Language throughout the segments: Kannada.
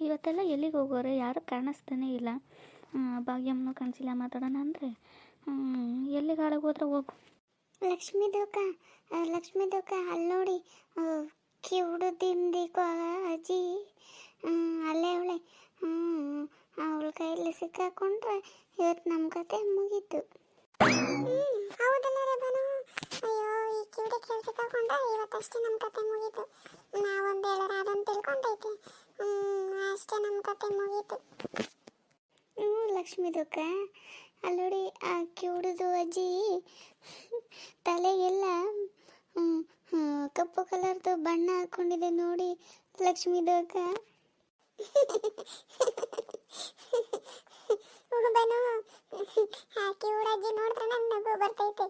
ಇವತ್ತೆಲ್ಲ ಎಲ್ಲಿಗೆ ಹೋಗೋರೆ? ಯಾರು ಕಾಣಿಸ್ತಾನೆ ಇಲ್ಲ. ಭಾಗ್ಯಮ್ಮನೂ ಕಾಣಿಸಿಲ್ಲ ಮಾತಾಡೋಣ ಅಂದರೆ? ಎಲ್ಲಿಗೆ ಹಾಳಾಗಿ ಹೋದ್ರೆ ಹೋಗು. ಲಕ್ಷ್ಮೀ ದೋಕ ಲಕ್ಷ್ಮೀ ದೋಕ ಅಲ್ಲಿ ನೋಡಿ. ಕಿವುಡುದಿಂದಿಕೋ ಅಜ್ಜಿ ಹ್ಮ್, ಅಲ್ಲೇ ಅವಳೆ. ಅವಳ ಕೈಯಲ್ಲಿ ಸಿಕ್ಕಾಕೊಂಡ್ರೆ ಇವತ್ತು ನಮ್ಮ ಕತೆ ಮುಗೀತು. ಹೌದಲ್ಲ ರೇಬಾನು? ಅಯ್ಯೋ ಈ ಕಿವಿಡೆ ಇವತ್ತಷ್ಟೇ ನಮ್ಮ ಕತೆ ಮುಗೀತು. ನಾವೊಂದು ಹೇಳೋರು ಅದೊಂದು ತಿಳ್ಕೊಂಡೈತೆ. ಅಷ್ಟೇ ನಮ್ಮ ಕತೆ ಮುಗೀತು. ಹ್ಞೂ ಲಕ್ಷ್ಮಿ ದುಃಖ ಅಲ್ಲಿ ನೋಡಿ ಆ ಕಿವುಡದು ಅಜ್ಜಿ ತಲೆಗೆಲ್ಲ ಕಪ್ಪು ಕಲರ್ದು ಬಣ್ಣ ಹಾಕೊಂಡಿದೆ ನೋಡಿ ಲಕ್ಷ್ಮಿ ದುಃಖ ಬನು ಆ ಕಿವುಡಜ್ಜಿ ನನ್ನ ನಗು ಬರ್ತೈತೆ.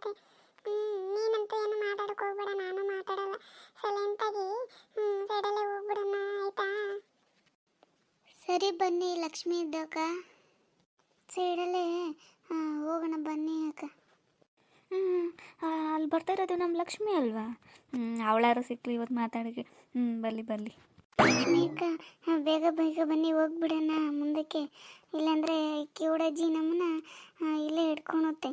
ಹ್ಮ್, ನೀನಂತೂ ಏನು ಮಾತಾಡಕ್ಕೆ ಹೋಗ್ಬೇಡ ನಾನು ಮಾತಾಡಲ್ಲ. ಸೈಲೆಂಟಾಗಿ ಸೈಡಲ್ಲೇ ಹೋಗ್ಬಿಡೋಣ ಆಯಿತಾ? ಸರಿ ಬನ್ನಿ ಲಕ್ಷ್ಮಿ ಇದ್ದಕ್ಕ ಸೈಡಲ್ಲೇ ಹೋಗೋಣ ಬನ್ನಿ ಅಕ್ಕ. ಹ್ಞೂ ಅಲ್ಲಿ ಬರ್ತಾ ಇರೋದು ನಮ್ಮ ಲಕ್ಷ್ಮಿ ಅಲ್ವಾ? ಹ್ಞೂ ಅವಳಾರು ಸಿಕ್ಲಿ ಇವತ್ತು ಮಾತಾಡೋಕ್ಕೆ ಹ್ಞೂ ಬರಲಿ ಬರಲಿ ಲಕ್ಷ್ಮಿ ಅಕ್ಕ ಬೇಗ ಬೇಗ ಬನ್ನಿ ಹೋಗ್ಬಿಡೋಣ ಮುಂದಕ್ಕೆ. ಇಲ್ಲಾಂದರೆ ಕಿವುಡಜ್ಜಿ ನಮ್ಮನ್ನ ಇಲ್ಲೇ ಹಿಡ್ಕೊಳುತ್ತೆ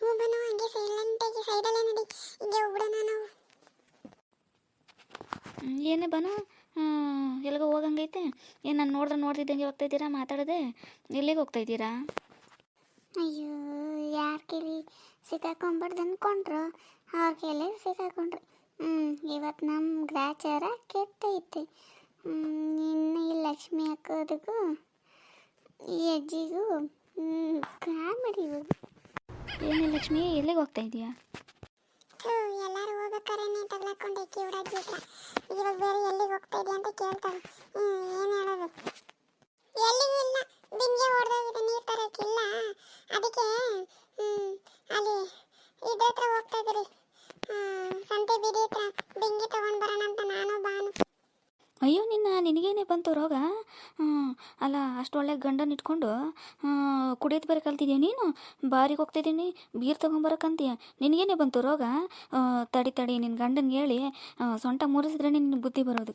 ಹ್ಞೂ ಬನ್ನು ಹಂಗೆ ಸೈಲೆಂಟಾಗಿ ಸೈಡಲ್ಲೇ ನಡಿ. ಹಿಂಗೆ ಹೋಗ್ಬಿಡೋಣ ನಾವು. ಏನೇ ಬನು ಎಲ್ಲಿಗೋ ಹೋಗಂಗೈತೆ. ಏನು ನಾನು ನೋಡಿದ್ರೆ ನೋಡ್ತಿದ್ದಂಗೆ ಹೋಗ್ತಾ ಇದ್ದೀರಾ ಮಾತಾಡದೆ? ಎಲ್ಲಿಗೆ ಹೋಗ್ತಾ ಇದ್ದೀರಾ ಅಯ್ಯೋ ಯಾರ ಕೇಳಿ ಸಿಕ್ಕಾಕೊಂಬಾರ್ದು ಅಂದ್ಕೊಂಡ್ರು ಅವ್ರ ಕೇಳಿ ಸಿಕ್ಕಾಕೊಂಡ್ರು ಹ್ಞೂ ಇವತ್ತು ನಮ್ಮ ಗ್ರಾಚಾರ ಕೆಟ್ಟೈತೆ. ಹ್ಮ್, ಇನ್ನು ಈ ಲಕ್ಷ್ಮಿ ಹಾಕೋದಕ್ಕೂ ಈ ಅಜ್ಜಿಗೂ ಕಾಮಿಡಿ ಇವಾಗ. ಏನೇ ಲಕ್ಷ್ಮಿ ಎಲ್ಲಿಗೆ ಹೋಗ್ತಾ ಇದೀಯಾ? ಎಲ್ಲರೂ ಹೋಗ್ಬೇಕಾರೇನೆ ತಗ್ಲಾಕೊಂಡೆ ಕಿವುಡಜ್ಜಿ ಹತ್ರ. ಇವಾಗ ಬೇರೆ ಎಲ್ಲಿಗೆ ಹೋಗ್ತಾ ಇದೆಯಾ ಅಂತ ಕೇಳ್ತಾಳೆ ಏನು ಹೇಳೋದು? ಎಲ್ಲಿಗೂ ಇಲ್ಲ. ಬಿಂಗೆ ಹೊಡೆದೋಗಿದೆ ನೀರು ತರೋಕ್ಕಿಲ್ಲ ಅದಕ್ಕೆ ಅಲ್ಲಿ ಇದ್ರ ಹತ್ರ ಹೋಗ್ತಾ ಇದ್ರಿ. ಸಂತೆ ಬೀದಿ ಹತ್ರ ಬಿಂಗೆ ತಗೊಂಡು ಬರೋಣ ಅಂತ ನಾನು ಬಾನು ಅಯ್ಯೋ ನಿನ್ನ ನಿನಗೇನೆ ಬಂತು ರೋಗ? ಹ್ಞೂ ಅಷ್ಟು ಒಳ್ಳೆ ಗಂಡನ ಇಟ್ಕೊಂಡು ಕುಡಿಯೋದು ಬೇರೆ ಕಲ್ತಿದ್ಯಾ ನೀನು? ಬಾರಿಗೆ ಹೋಗ್ತಿದ್ದೀನಿ ಬೀರ್ ತೊಗೊಂಬರಕ್ಕಂತೀಯ ನಿನಗೇನೆ ಬಂತು ರೋಗ? ತಡಿ ತಡಿ ನಿನ್ನ ಗಂಡನಿಗೆ ಹೇಳಿ ಸೊಂಟ ಮುರಿಸಿದ್ರೆ ನಿನ್ನ ಬುದ್ಧಿ ಬರೋದು.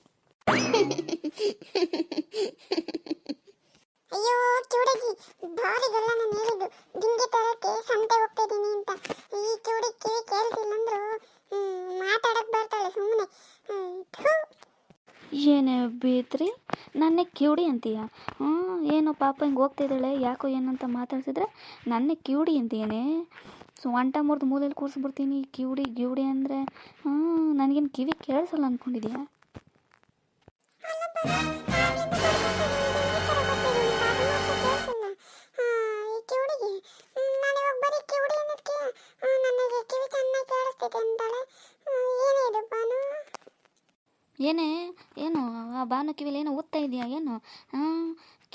ಅಯ್ಯೋ ಕಿವುಡಜ್ಜಿ ಬಾರಿಗೆಲ್ಲ ನಾನು ಹೇಳಿದ್ದು ದಿಂಗೆ ತರಕ್ಕೆ ಸಂತೆ ಹೋಗ್ತಾ ಇದ್ದೀನಿ ಅಂತ. ಈ ಚೂಡಿ ಕಿವಿ ಕೇಳ್ತಿಲ್ಲ ಅಂದ್ರು ಮಾತಾಡಕ್ ಬರ್ತಾಳೆ ಸುಮ್ಮನೆ ಏನೇ ಬೇತ್ರಿ? ನನ್ನೇ ಕಿವುಡಿ ಅಂತೀಯ? ಹ್ಞೂ ಏನು ಪಾಪ ಹಿಂಗೆ ಹೋಗ್ತಿದ್ದಾಳೆ ಯಾಕೋ ಏನಂತ ಮಾತಾಡ್ಸಿದ್ರೆ ನನ್ನೇ ಕಿವುಡಿ ಅಂತೀಯನೇ? ಸೊಂಟ ಮುರಿದು ಮೂಲೆಯಲ್ಲಿ ಕೂರಿಸ್ಬಿಡ್ತೀನಿ ಕಿವುಡಿ ಗಿವುಡಿ ಅಂದರೆ ಹ್ಞೂ ನನಗೇನು ಕಿವಿ ಕೇಳಿಸಲ್ಲ ಅಂದ್ಕೊಂಡಿದ್ಯಾ ಏನೇ, ಏನು, ಆ ಬಾನು ಕಿವಿಲಿ ಏನೋ ಓದ್ತಾ ಇದೆಯಾ, ಏನು? ಹಾಂ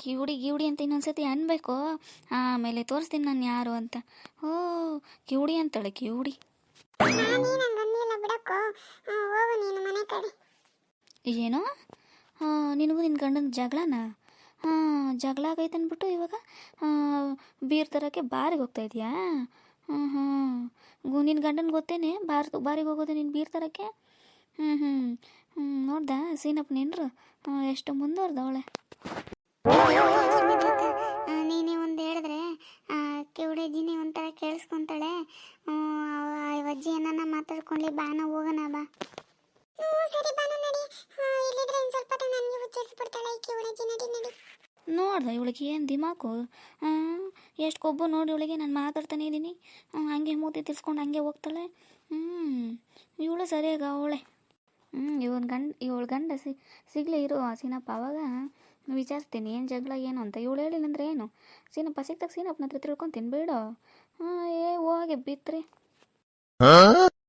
ಕಿವುಡಿ ಗಿವುಡಿ ಅಂತ ಇನ್ನೊಂದ್ಸತಿ ಅನ್ಬೇಕು. ಆಮೇಲೆ ತೋರಿಸ್ತೀನಿ ನಾನು ಯಾರು ಅಂತ. ಓ, ಕಿವುಡಿ ಅಂತಾಳೆ, ಕಿವುಡಿ. ಏನೋ? ನಿನಗೂ ನಿನ್ನ ಗಂಡನ ಜಗಳನ? ಹಾಂ ಜಗಳ ಆಗೈತೆ ಅಂದ್ಬಿಟ್ಟು ಇವಾಗ ಬೀರ್ ತರೋಕ್ಕೆ ಬಾರಿಗೆ ಹೋಗ್ತಾ ಇದೆಯಾ? ಹ್ಞೂ ಹ್ಞೂ ನಿನ್ನ ಗಂಡನ ಗೊತ್ತೇನೆ ಬಾರ್ ಬಾರಿಗೆ ಹೋಗೋದು ನೀನು ಬೀರ್ ತರೋಕ್ಕೆ? ಹ್ಞೂ ಹ್ಞೂ ಹ್ಞೂ ನೋಡ್ದ? ಸೀನಪ್ಪ ನಿನ್ರು ಎಷ್ಟು ಮುಂದುವರ್ದವಳೆ ನೀನೇ ಒಂದು ಹೇಳಿದ್ರೆ ಕಿವುಡಜ್ಜಿನೇ ಒಂಥರ ಕೇಳಿಸ್ಕೊಂತಾಳೆ. ಅಜ್ಜಿ ಏನನ್ನ ಮಾತಾಡ್ಕೊಂಡ್ಲಿ ಬಾನ ಹೋಗೋಣ ಬಾ. ಸರಿ ಬಾನು ನಡಿ. ಇಲ್ಲಿದ್ರೆ ಒಂದು ಸ್ವಲ್ಪ ನನಗೆ ಹುಚ್ಚಿಸ್ಬಿಡ್ತಾಳೆ ಈ ಕಿವುಡಜ್ಜಿ ನಡಿ ನಡಿ. ನೋಡ್ದೆ ಇವಳಿಗೆ ಏನು ದಿಮಾಕು? ಎಷ್ಟು ಕೊಬ್ಬು ನೋಡಿ ಇವಳಿಗೆ ನಾನು ಮಾತಾಡ್ತಾನೆ ಇದ್ದೀನಿ. ಹಂಗೆ ಮೂತಿ ತಿರ್ಸ್ಕೊಂಡು ಹಂಗೆ ಹೋಗ್ತಾಳೆ. ಹ್ಞೂ ಇವಳು ಸರಿಯಾಗ ಅವಳೆ. ಹ್ಞೂ ಇವನ್ ಗಂಡ, ಇವಳು ಗಂಡ ಸಿ, ಸಿಗ್ಲಿ ಇರು ಸೀನಪ್ಪ ಅವಾಗ ವಿಚಾರಿಸ್ತೀನಿ, ಏನು ಜಗಳ, ಏನು ಅಂತ. ಇವಳು ಹೇಳಿಲ್ಲ ಅಂದ್ರೆ ಏನು? ಸೀನಪ್ಪ ಸಿಕ್ತಾಗ ಸೀನಪ್ಪನ ಹತ್ರ ತಿಳ್ಕೊತೀನಿ, ಬೇಡ. ಹಾಂ, ಏ ಹೋಗಿ ಬಿತ್ರಿ.